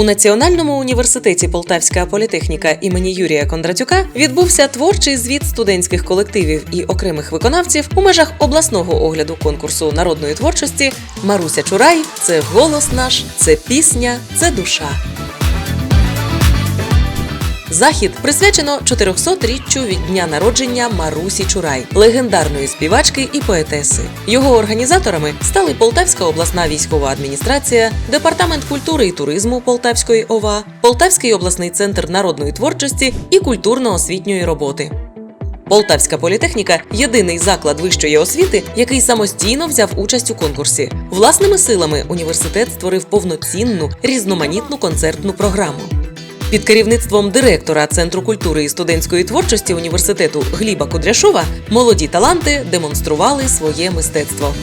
У Національному університеті Полтавська політехніка імені Юрія Кондратюка відбувся творчий звіт студентських колективів і окремих виконавців у межах обласного огляду конкурсу народної творчості Маруся Чурай це голос наш, це пісня, це душа. Захід присвячено 400-річчю від дня народження Марусі Чурай, легендарної співачки і поетеси. Його організаторами стали Полтавська обласна військова адміністрація, департамент культури і туризму Полтавської ОВА, Полтавський обласний центр народної творчості і культурно-освітньої роботи. Полтавська політехніка єдиний заклад вищої освіти, який самостійно взяв участь у конкурсі. Власними силами університет створив повноцінну різноманітну концертну програму. Під керівництвом директора Центру культури і студентської творчості університету Гліба Кудряшова молоді таланти демонстрували своє мистецтво.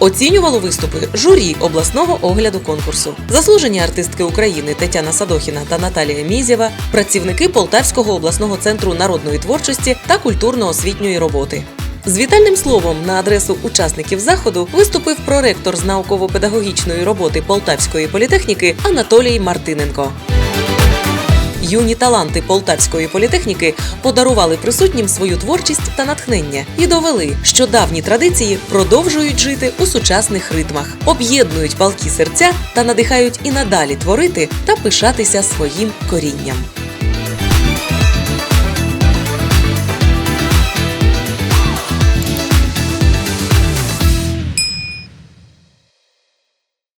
Оцінювало виступи журі обласного огляду конкурсу. Заслужені артистки України Тетяна Садохіна та Наталія Мізєва, працівники Полтавського обласного центру народної творчості та культурно-освітньої роботи. З вітальним словом на адресу учасників заходу виступив проректор з науково-педагогічної роботи Полтавської політехніки Анатолій Мартиненко. Юні таланти Полтавської політехніки подарували присутнім свою творчість та натхнення і довели, що давні традиції продовжують жити у сучасних ритмах, об'єднують палкі серця та надихають і надалі творити та пишатися своїм корінням.